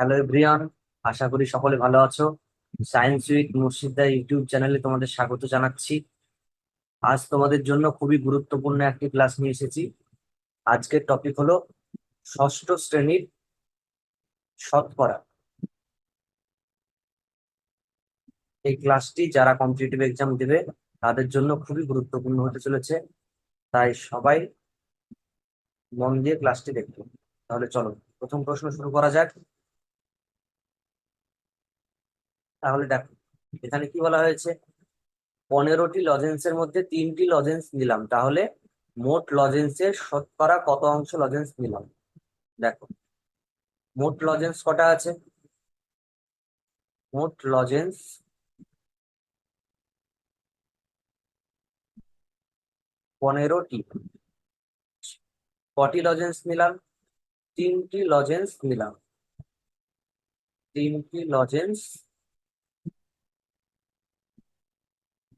Hello everyone আশা করি সকলে ভালো আছো। সায়েন্স উইথ মুর্শিদা ইউটিউব চ্যানেলে তোমাদের স্বাগত জানাচ্ছি। আজ তোমাদের জন্য খুবই গুরুত্বপূর্ণ একটি ক্লাস নিয়ে এসেছি। আজকের টপিক হলো ষষ্ঠ শ্রেণির শতকরা। এই ক্লাসটি যারা কম্পিটিটিভ এক্সাম দেবে, তাদের জন্য খুবই গুরুত্বপূর্ণ হতে চলেছে। তাই সবাই মন দিয়ে ক্লাসটি দেখবে তাহলে চলো, প্রথম প্রশ্ন শুরু করা যাক। তাহলে দেখো, এখানে কি বলা হয়েছে? পনেরোটি লজেন্সের মধ্যে তিনটি লজেন্স নিলাম, তাহলে মোট লজেন্সের শতকরা কত অংশ লজেন্স নিলাম? দেখো, মোট লজেন্স কটা আছে? মোট লজেন্স পনেরোটি। কটি লজেন্স নিলাম? তিনটি লজেন্স নিলাম। তিনটি লজেন্স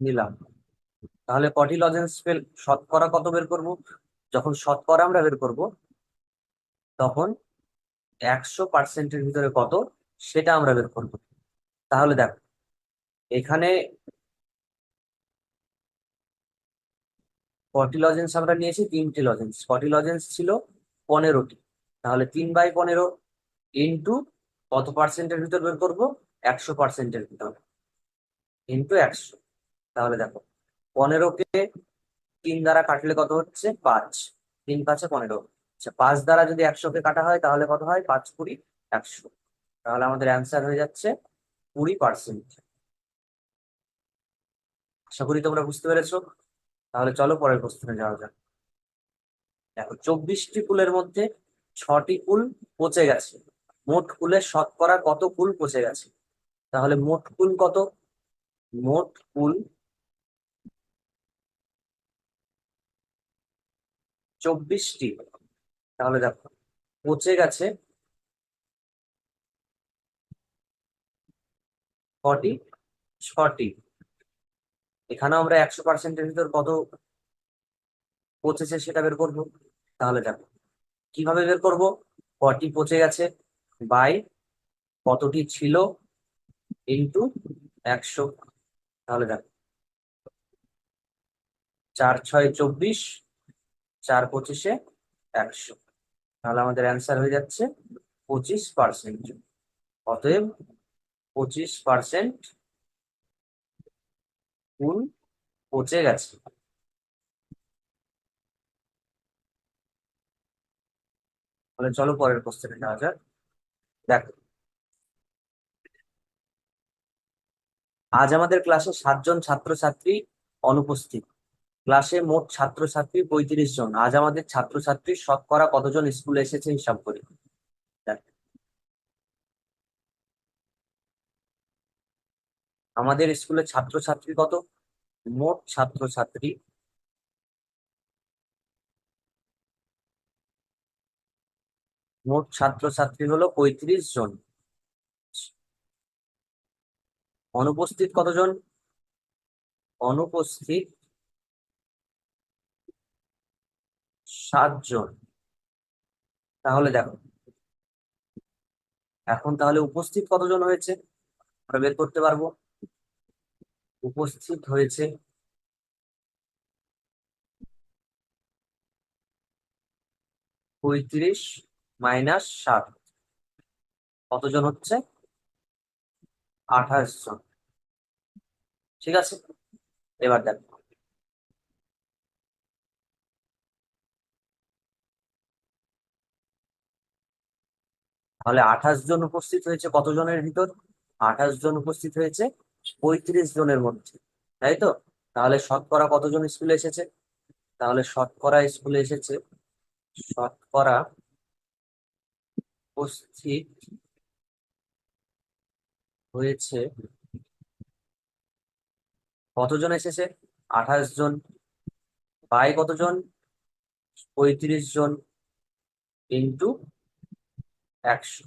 নিলাম। তাহলে কটি লজেন্স ফেল শতকরা কত বের করব? যখন শতকরা আমরা বের করব, তখন একশো পার্সেন্টের ভিতরে কত? সেটা আমরা বের করব। তাহলে দেখো, এখানে কটি লজেন্স আমরা নিয়েছি তিনটি লজেন্স কটি লজেন্স ছিল পনেরোটি। তাহলে তিন বাই পনেরো ইন্টু কত পার্সেন্টের ভিতর বের করব? একশো পার্সেন্টের ভিতর। ইন্টু একশো। তাহলে দেখো পনেরোকে তিন দ্বারা কাটলে কত হচ্ছে? পাঁচ। তিন পাঁচে পনেরো। আচ্ছা পাঁচ দ্বারা যদি একশোকে কাটা হয়, তাহলে কত হয়? পাঁচ কুড়ি একশো। তাহলে আমাদের অ্যান্সার হয়ে যাচ্ছে কুড়ি পার্সেন্ট আশা করি তোমরা বুঝতে পেরেছ। তাহলে চলো পরের প্রশ্নে যাওয়া যাক। দেখো, চব্বিশটি কুলের মধ্যে ছটি কুল পচে গেছে। মোট কুলের শতকরা কত কুল পচে গেছে? তাহলে মোট কুল কত? মোট কুল চব্বিশটি। তাহলে দেখো, পচে গেছে কটি ছটি। এখানেও আমরা একশো পার্সেন্টের ভিতর কত পচেছে সেটা বের করব। তাহলে দেখো, কীভাবে বের করব? কটি পচে গেছে বাই কতটি ছিল ইন্টু একশো। তাহলে দেখো, চার, ছয়, চব্বিশ চার পঁচিশে একশো। তাহলে আমাদের অ্যান্সার হয়ে যাচ্ছে পঁচিশ পার্সেন্ট অতএব পঁচিশ পার্সেন্ট ফুল পচে গেছে। তাহলে চলো পরের কোশ্চেনে যাওয়া যাক। দেখো, আজ আমাদের ক্লাসে সাতজন ছাত্রছাত্রী অনুপস্থিত। ক্লাসে মোট ছাত্রছাত্রী পঁয়ত্রিশ জন। আজ আমাদের ছাত্রছাত্রীর শতকরা কতজন স্কুলে এসেছে হিসাব করি। আমাদের স্কুলে ছাত্রছাত্রী কত? মোট ছাত্রছাত্রী মোট ছাত্রছাত্রী হলো পঁয়ত্রিশ জন। অনুপস্থিত কতজন? অনুপস্থিত সাতজন। তাহলে দেখো। এখন তাহলে উপস্থিত কতজন হয়েছে? আমরা বের করতে পারব। উপস্থিত হয়েছে পঁয়ত্রিশ মাইনাস সাত কতজন হচ্ছে? আঠাশ জন। ঠিক আছে? এবার দেখো। তাহলে আঠাশ জন উপস্থিত হয়েছে কতজনের ভিতর? আঠাশ জন উপস্থিত হয়েছে, পঁয়ত্রিশ জনের মধ্যে, তাই তো? তাহলে শতকরা কতজন স্কুলে এসেছে? তাহলে শতকরা স্কুলে এসেছে, শতকরা উপস্থিত হয়েছে কতজন এসেছে? আঠাশ জন। বাই কতজন? পঁয়ত্রিশ জন ইন্টু একশো।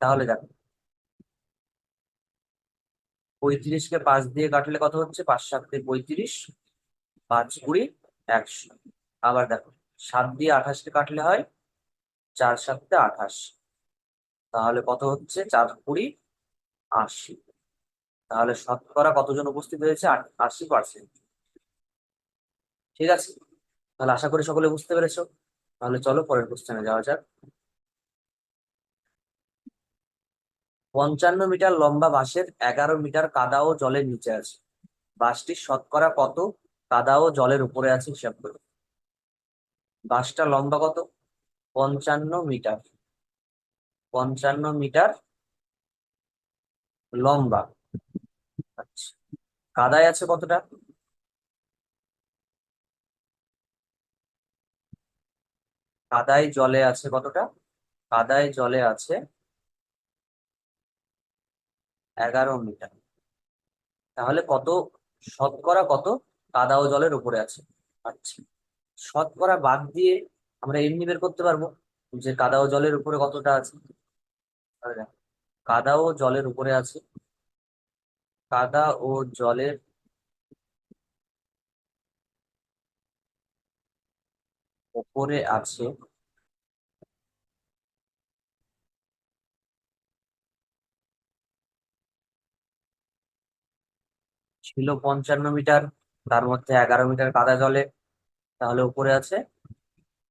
তাহলে দেখো, পঁয়ত্রিশকে পাঁচ দিয়ে কাটলে কত হচ্ছে? পাঁচ সাতে পঁয়ত্রিশ, পাঁচ কুড়ি, একশো। আবার দেখো, সাত দিয়ে আঠাশকে কাটলে হয় চার সাতে আঠাশ। তাহলে কত হচ্ছে? চার কুড়ি, আশি। তাহলে শতকরা কতজন উপস্থিত হয়েছে? আশি পার্সেন্ট ঠিক আছে? তাহলে আশা করি সকলে বুঝতে পেরেছ। তাহলে চলো পরের কোশ্চেনে যাওয়া যাক। পঞ্চান্ন মিটার লম্বা বাঁশের এগারো মিটার কাদা ও জলের নিচে আছে। বাঁশটির শতকরা কত? কাদা ও জলের উপরে আছে হিসাব করো। বাঁশটা লম্বা কত? পঞ্চান্ন মিটার। পঞ্চান্ন মিটার লম্বা। আচ্ছা। কাদায় আছে কতটা? কাদায় জলে আছে কতটা? কাদায় জলে আছে এগারো মিটার। তাহলে কত? শতকরা কত? কাদা ও জলের উপরে আছে। আচ্ছা শতকরা বাদ দিয়ে আমরা এমনি বের করতে পারব যে কাদা ও জলের উপরে কতটা আছে। কাদা ও জলের উপরে আছে, কাদা ও জলের উপরে আছে। ছিল পঞ্চান্ন মিটার, তার মধ্যে এগারো মিটার কাদা জলে, তাহলে উপরে আছে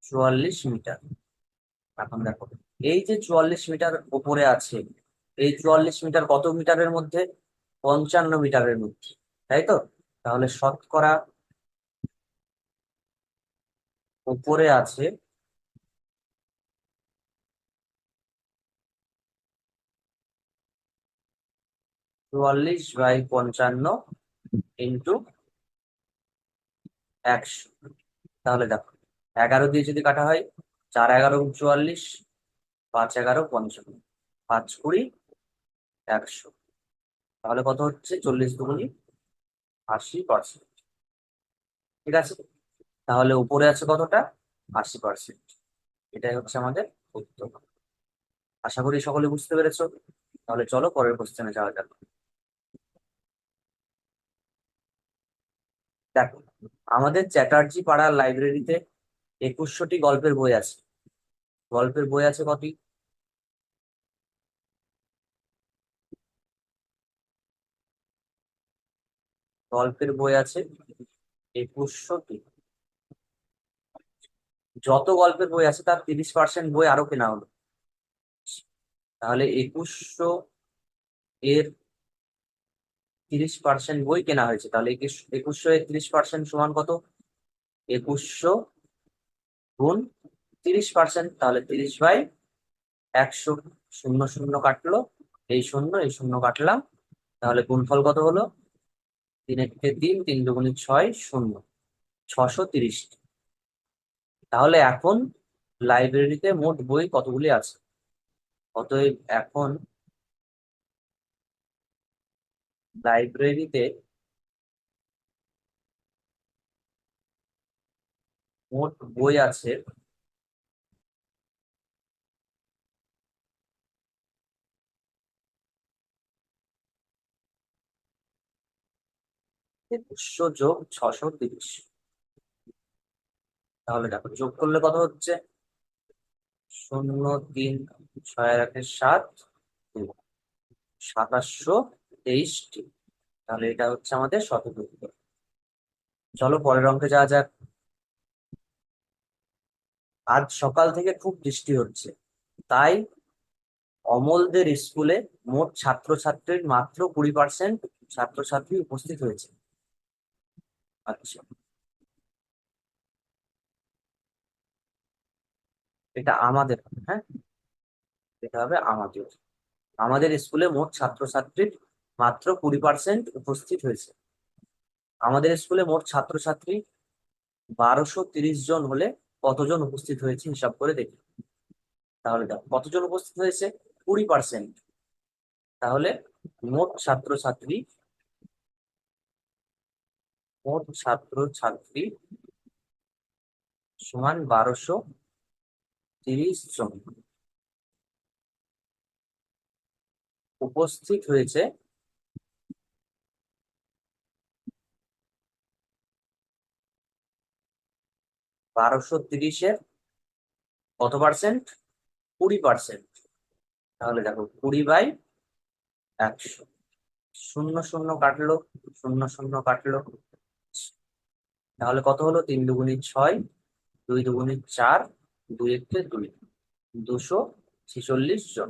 চুয়াল্লিশ মিটার। এখন দেখো, এই যে চুয়াল্লিশ মিটার উপরে আছে, এই চুয়াল্লিশ মিটার কত মিটারের মধ্যে? পঞ্চান্ন মিটারের মধ্যে, তাই তো? তাহলে শতকরা উপরে আছে। চুয়াল্লিশ বাই পঞ্চান্ন ইন্টু একশো। তাহলে দেখো, এগারো দিয়ে যদি কাটা হয়, চার এগারো চুয়াল্লিশ, পাঁচ এগারো পঞ্চান্ন, পাঁচ কুড়ি একশো। তাহলে কত হচ্ছে? চল্লিশ দুগুনি আশি পার্সেন্ট। ঠিক আছে? তাহলে উপরে আছে কতটা? আশি পার্সেন্ট এটাই হচ্ছে আমাদের উত্তর। আশা করি সকলে বুঝতে পেরেছ। তাহলে চলো পরের কোশ্চেনে যাওয়া যাক। দেখো, আমাদের চ্যাটার্জি পাড়ার লাইব্রেরিতে একুশশোটি গল্পের বই আছে। গল্পের বই আছে কটি? গল্পের বই আছে একুশশোটি। যত গল্পের বই আছে, তার তিরিশ পার্সেন্ট বই আরও কেনা হলো। তাহলে একুশশো এর তিরিশ পার্সেন্ট বই কেনা হয়েছে। তাহলে একুশ, একুশশো এর তিরিশ পার্সেন্ট সমান কত? একুশশো গুণ তিরিশ পার্সেন্ট তাহলে তিরিশ বাই একশো শূন্য শূন্য কাটলো। এই শূন্য এই শূন্য কাটলাম। তাহলে গুণফল কত হলো? তিন এককে তিন তিন দুগুণে ছয়, শূন্য। ছশো তিরিশ। তাহলে এখন লাইব্রেরিতে মোট বই কতগুলি আছে? অতএব এখন লাইব্রেরিতে মোট বই আছে একুশশো যোগ ছশো তিরিশ। তাহলে দেখো যোগ করলে কত হচ্ছে? শূন্য তিন ছয় একে সাত। সাতাশশো তেইশটি। তাহলে এটা হচ্ছে আমাদের শতক উত্তর। চলো পরের অঙ্কে যাওয়া যাক। আজ সকাল থেকে খুব বৃষ্টি হচ্ছে। তাই অমলদের স্কুলে মোট ছাত্রছাত্রীর মাত্র কুড়ি পার্সেন্ট ছাত্রছাত্রী উপস্থিত হয়েছে। আচ্ছা। এটা আমাদের হ্যাঁ? এটা হবে আমাদের। আমাদের স্কুলে মোট ছাত্রছাত্রীর মাত্র কুড়ি পার্সেন্ট উপস্থিত হয়েছে। আমাদের স্কুলে মোট ছাত্রছাত্রী বারোশো তিরিশ জন হলে কতজন উপস্থিত হয়েছে হিসাব করে দেখি। তাহলে দেখো, কতজন উপস্থিত হয়েছে? কুড়ি পার্সেন্ট তাহলে মোট ছাত্রছাত্রী মোট ছাত্রছাত্রী সমান বারোশো তিরিশ উপস্থিত হয়েছে। বারোশো তিরিশের কত পার্সেন্ট কুড়ি পার্সেন্ট তাহলে দেখো, কুড়ি বাই একশো। শূন্য শূন্য কাটলো, শূন্য শূন্য কাটলো। তাহলে কত হলো? তিন দুগুণি ছয়, দুই দুগুণি চার দুই এককে দুই, দুশো ছেচল্লিশ জন।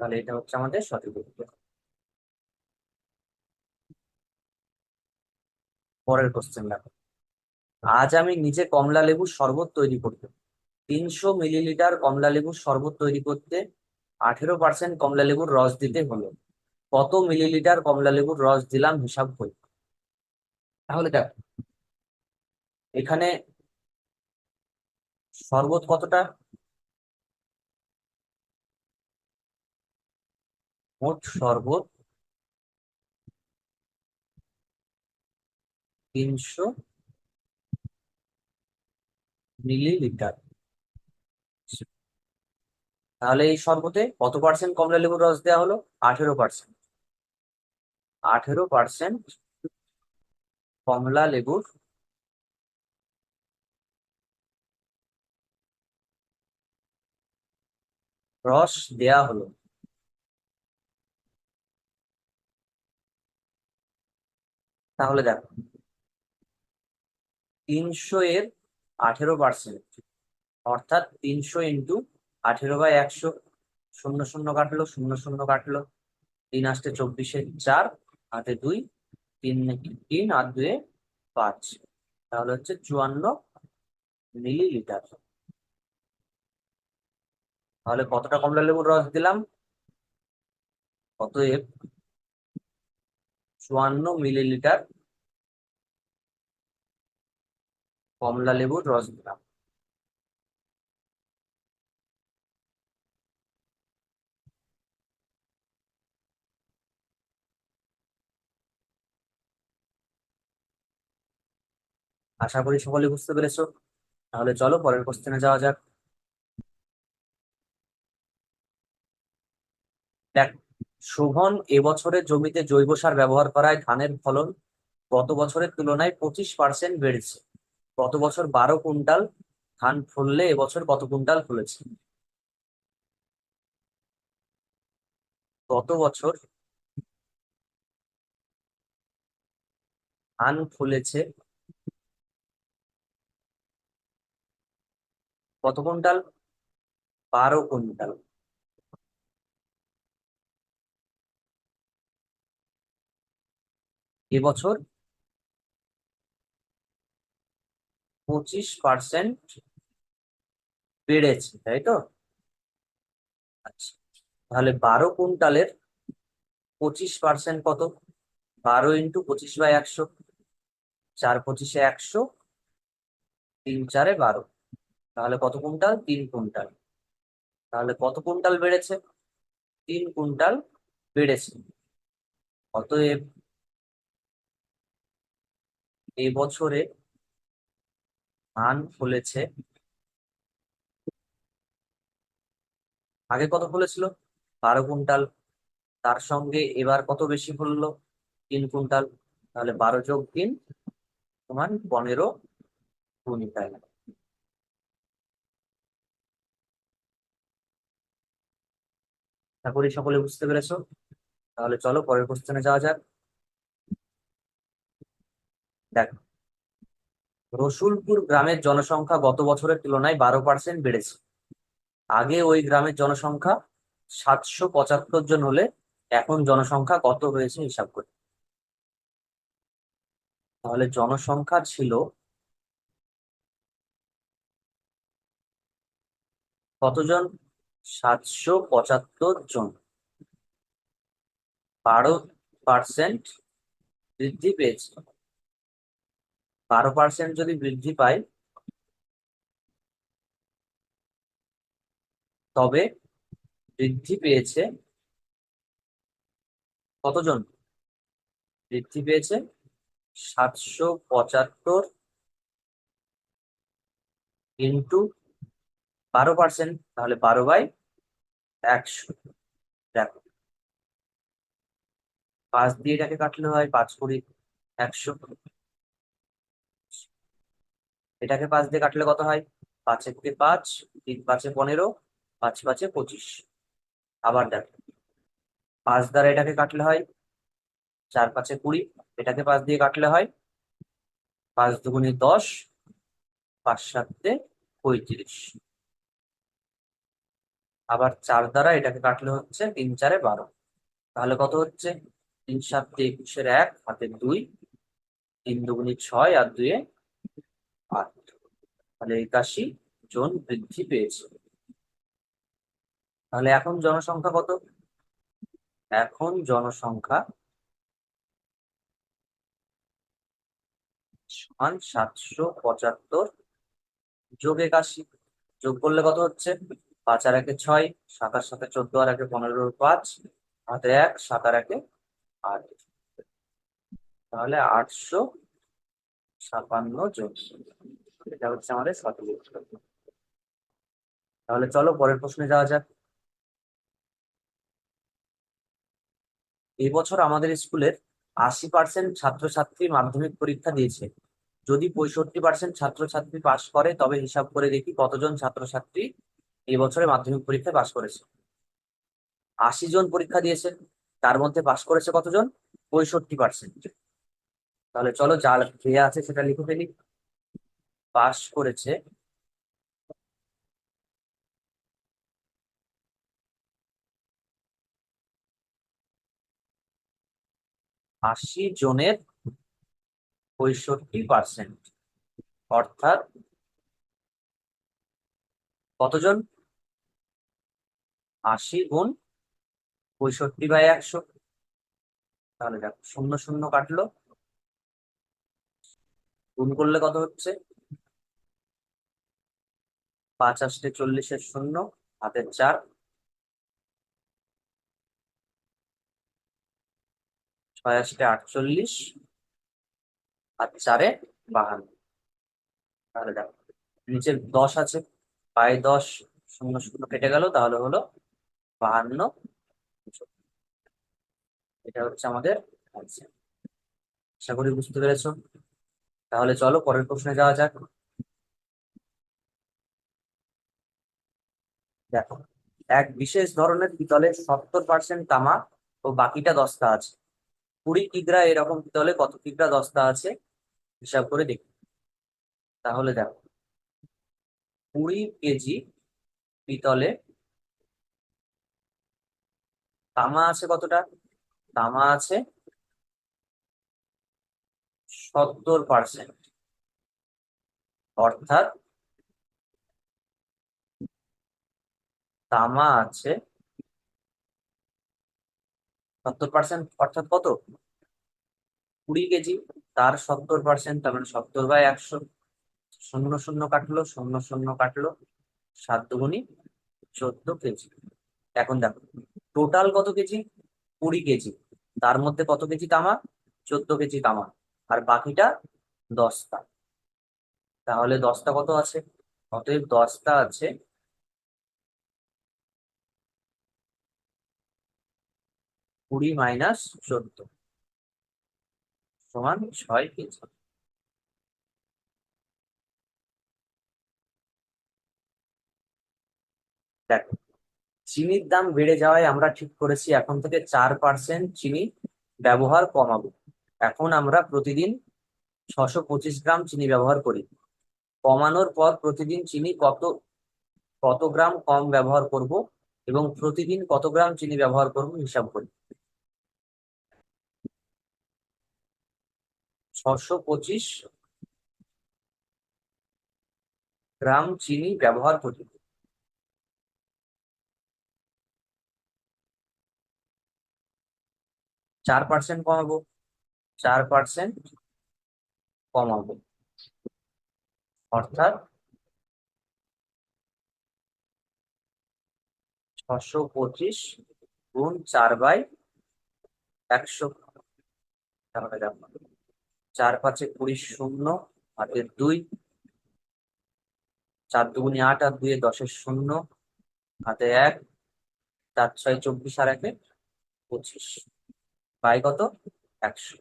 তাহলে এটা হচ্ছে আমাদের সঠিক উত্তর। পরের কোশ্চেন দেখো। আজ আমি নিজে কমলা লেবুর শরবত তৈরি করতে, তিনশো মিলিলিটার কমলা লেবুর শরবত তৈরি করতে আঠেরো পার্সেন্ট কমলা লেবুর রস দিতে হলো। কত মিলিলিটার কমলা লেবুর রস দিলাম হিসাব করি। তাহলে দেখো, এখানে শরবত কতটা? মোট শরবত তিনশো মিলিলিটার। তাহলে এই শরবতে কত পার্সেন্ট কমলা লেবুর রস দেওয়া হলো? আঠেরো পার্সেন্ট আঠেরো পার্সেন্ট কমলা লেবুর রস দেয়া হলো। তাহলে দেখো, তিনশো এর আঠেরো পার্সেন্ট অর্থাৎ তিনশো ইন্টু আঠেরো বাই একশো, শূন্য শূন্য কাটলো, শূন্য শূন্য কাটলো। তিন আসতে চব্বিশে চার, হাতে দুই, তিন তিন, আর দুয়ে পাঁচ। তাহলে হচ্ছে চুয়ান্ন মিলিলিটার। তাহলে কতটা কমলা লেবুর রস দিলাম? অতএব চুয়ান্ন মিলিলিটার কমলা লেবুর রস দিলাম। আশা করি সকলে বুঝতে পেরেছ। তাহলে চলো পরের কোশ্চেনে যাওয়া যাক। দেখ, শোভন এবছরের জমিতে জৈব সার ব্যবহার করায় ধানের ফলন গত বছরের তুলনায় পঁচিশ পার্সেন্ট বেড়েছে। গত বছর বারো কুইন্টাল ধান ফললে এবছর কত কুইন্টাল ফলেছে? গত বছর ধান ফলেছে কত কুইন্টাল? বারো কুইন্টাল। এবছর পঁচিশ পার্সেন্ট বেড়েছে, তাই তো? আচ্ছা তাহলে বারো কুইন্টালের পঁচিশ পার্সেন্ট কত? বারো ইন্টু পঁচিশ বাই একশো, চার পঁচিশে একশো, তিন চারে বারো। তাহলে কত কুইন্টাল? তিন কুইন্টাল। তাহলে কত কুইন্টাল বেড়েছে? তিন কুইন্টাল বেড়েছে। অতএব এবছরে ধান ফলেছে আগে কত ফলেছিল বারো কুইন্টাল। তার সঙ্গে এবার কত বেশি ফললো তিন কুইন্টাল। তাহলে বারো যোগ তিন, সমান পনেরো কুইন্টাল। করি সকলে বুঝতে পেরেছ। তাহলে চলো পরের কোশ্চেনে যাওয়া যাক। দেখো, রসুলপুর গ্রামের জনসংখ্যা গত বছরের তুলনায় বারো পার্সেন্ট বেড়েছে। আগে ওই গ্রামের জনসংখ্যা সাতশো পঁচাত্তর জন হলে এখন জনসংখ্যা কত হয়েছে হিসাব করি। তাহলে জনসংখ্যা ছিল কতজন? সাতশো পঁচাত্তর জন। বারো পার্সেন্ট বৃদ্ধি পেয়েছে। বারো পার্সেন্ট যদি বৃদ্ধি পায়, তবে বৃদ্ধি পেয়েছে কতজন? বৃদ্ধি পেয়েছে সাতশো পঁচাত্তর ইন্টু বারো পার্সেন্ট তাহলে বারো বাই একশো। দেখো, পাঁচ দিয়ে এটাকে কাটলে হয় পাঁচ কুড়ি একশো। এটাকে পাঁচ দিয়ে কাটলে কত হয়? পাঁচ একটি পাঁচ, তিন পাঁচে পনেরো, পাঁচ পাঁচে পঁচিশ। আবার দেখো, পাঁচ দ্বারা এটাকে কাটলে হয় চার পাঁচে কুড়ি, এটাকে পাঁচ দিয়ে কাটলে হয় পাঁচ দুগুণে দশ, পাঁচ সাতে পঁয়ত্রিশ। আবার চার দ্বারা এটাকে কাটলে হচ্ছে তিন চারে বারো। তাহলে কত হচ্ছে? তিন সাতে একুশের এক হাতের দুই, তিন দুগুণে ছয় আর দুয়ে আট তাহলে একাশি জন বৃদ্ধি পেয়েছে। তাহলে এখন জনসংখ্যা কত? এখন জনসংখ্যা সমান সাতশো পঁচাত্তর যোগ একাশি। যোগ করলে কত হচ্ছে? পাঁচ আর একে ছয় সাতার সাথে চোদ্দ আর একে পনেরো পাঁচ হাতে এক, সাত আর একে আট। তাহলে আটশো ছাপান্ন জন। হচ্ছে আমাদের তাহলে চলো পরের প্রশ্নে যাওয়া যাক। এই বছর আমাদের স্কুলের আশি পার্সেন্ট ছাত্রছাত্রী মাধ্যমিক পরীক্ষা দিয়েছে। যদি পঁয়ষট্টি পার্সেন্ট ছাত্রছাত্রী পাশ করে, তবে হিসাব করে দেখি কতজন ছাত্রছাত্রী এই বছরে মাধ্যমিক পরীক্ষায় পাশ করেছে। আশি জন পরীক্ষা দিয়েছে, তার মধ্যে পাশ করেছে কতজন? পঁয়ষট্টি পার্সেন্ট তাহলে চলো যা আছে সেটা লিখে ফেলি। পাশ করেছে। আশি জনের পঁয়ষট্টি পার্সেন্ট অর্থাৎ কতজন? আশি গুণ পঁয়ষট্টি বাই একশো। তাহলে দেখো, শূন্য শূন্য কাটলো। গুণ করলে কত হচ্ছে? পাঁচ আষ্টে চল্লিশের শূন্য, হাতের চার। ছয় আষ্টে আটচল্লিশ আর চারে বাহান্ন। তাহলে দেখো নিচে দশ আছে, পায়ে দশ শূন্য শূন্য কেটে গেল, তাহলে হলো বাহান্ন। এটা হচ্ছে আমাদের আনসার আশা করি বুঝতে পেরেছ। তাহলে চলো পরের প্রশ্নে যাওয়া যাক। দেখো, এক বিশেষ ধরনের পিতলে সত্তর পার্সেন্ট তামা ও বাকিটা দস্তা আছে। কুড়ি কিগ্রা এরকম পিতলে কত কিগ্রা দস্তা আছে, হিসাব করে দেখি। তাহলে দেখো, কুড়ি কেজি পিতলে তামা আছে কতটা? তামা আছে সত্তর পার্সেন্ট অর্থাৎ তামা আছে। সত্তর পার্সেন্ট অর্থাৎ কত? কুড়ি কেজি। তার সত্তর পার্সেন্ট তার মানে সত্তর বাই একশো। শূন্য শূন্য কাটলো, শূন্য শূন্য কাটলো। সাত দুগুণি চোদ্দ কেজি। এখন দেখো টোটাল কত কেজি? কুড়ি কেজি। তার মধ্যে কত কেজি তামা? চোদ্দ কেজি তামা। আর বাকিটা দশটা। তাহলে দশটা কত আছে? অতএব দশটা আছে কুড়ি মাইনাস চোদ্দ। সমান ছয় কেজি দেখো, চিনির দাম বেড়ে যাওয়ায় আমরা ঠিক করেছি, এখন থেকে চার পার্সেন্ট চিনি ব্যবহার কমাবো। এখন আমরা প্রতিদিন ছশো পঁচিশ গ্রাম চিনি ব্যবহার করি। কমানোর পর প্রতিদিন চিনি কত কত গ্রাম কম ব্যবহার করব এবং প্রতিদিন কত গ্রাম চিনি ব্যবহার করব হিসাব করি। ছশো পঁচিশ গ্রাম চিনি ব্যবহার করি। চার পার্সেন্ট কমাবো, চার পার্সেন্ট কমাবো। অর্থাৎ ছশো পঁচিশ গুণ চার বাই একশো। চার পাঁচে কুড়ি শূন্য হাতের দুই, চার দুগুনি আট আর দুই দশের শূন্য হাতে এক, চার ছয় চব্বিশ আর একে পঁচিশ। বাই কত? একশো।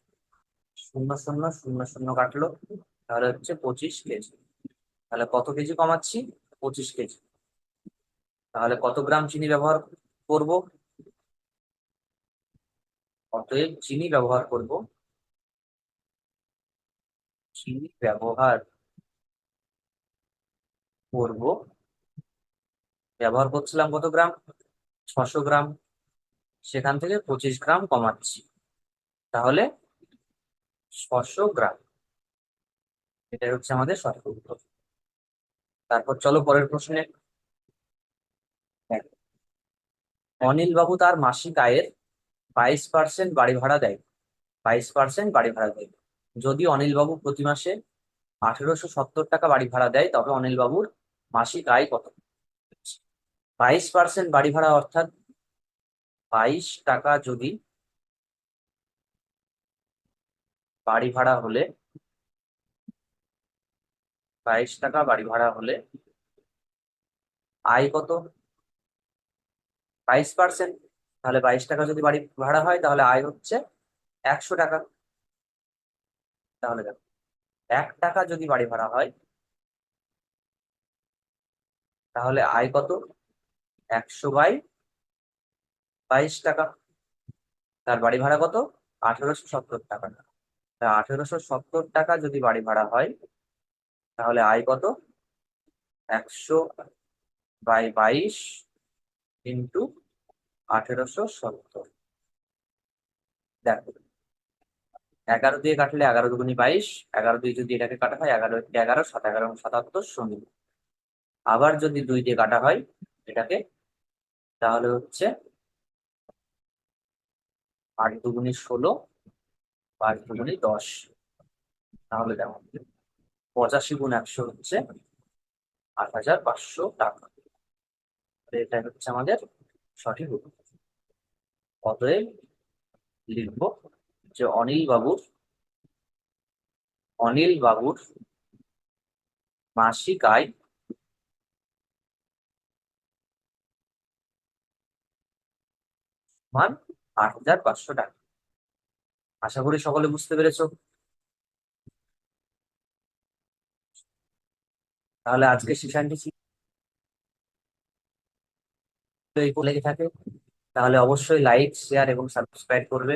শূন্য শূন্য শূন্য শূন্য কাটলো। তাহলে হচ্ছে পঁচিশ কেজি। তাহলে কত কেজি কমাচ্ছি? পঁচিশ কেজি। তাহলে কত গ্রাম চিনি ব্যবহার করব? অতএব চিনি ব্যবহার করব চিনি ব্যবহার করব? ব্যবহার করছিলাম কত গ্রাম? ছশো গ্রাম। সেখান থেকে পঁচিশ গ্রাম কমাচ্ছি। তাহলে ছশো গ্রাম। এটাই হচ্ছে আমাদের সঠিক উত্তর। তারপর চলো পরের প্রশ্নে। অনিল বাবু তার মাসিক আয়ের বাইশ পার্সেন্ট বাড়ি ভাড়া দেয়। বাইশ পার্সেন্ট বাড়ি ভাড়া দেয়। যদি অনিল বাবু প্রতি মাসে আঠেরোশো সত্তর টাকা বাড়ি ভাড়া দেয়, তবে অনিল বাবুর মাসিক আয় কত? বাইশ পার্সেন্ট বাড়ি ভাড়া অর্থাৎ বাইশ টাকা যদি বাড়ি ভাড়া হলে, বাইশ টাকা বাড়ি ভাড়া হলে আয় কত? বাইশ পার্সেন্ট তাহলে বাইশ টাকা যদি বাড়ি ভাড়া হয়, তাহলে আয় হচ্ছে একশো টাকা। তাহলে দেখো, এক টাকা যদি বাড়ি ভাড়া হয়, তাহলে আয় কত? একশো বাই বাইশ টাকা। তার বাড়ি ভাড়া কত? আঠেরোশো সত্তর টাকা। আঠেরোশো সত্তর টাকা যদি বাড়ি ভাড়া হয়, তাহলে আয় কত? একশো বাই বাইশ ইন্টু আঠেরোশো সত্তর। দেখো এগারো দিয়ে কাটলে এগারো দুগুনি বাইশ, এগারো দুই যদি এটাকে কাটা হয় এগারো এগারো, সাত, এগারো সাতাত্তর শূন্য আবার যদি দুই দিয়ে কাটা হয় এটাকে, তাহলে হচ্ছে আট দুগুনি ষোলো, পাঁচ দুগুনি দশ। তাহলে দেখো, পঁচাশি গুণ একশো হচ্ছে আট হাজার পাঁচশো টাকা। এটা হচ্ছে আমাদের সঠিক উত্তর। অতএব লিখব যে অনিল বাবুর অনিল বাবুর মাসিক আয় মান আট হাজার পাঁচশো টাকা। আশা করি সকলে বুঝতে পেরেছ। তাহলে আজকে সেশনটি লেগে থাকে। তাহলে অবশ্যই লাইক, শেয়ার এবং সাবস্ক্রাইব করবে।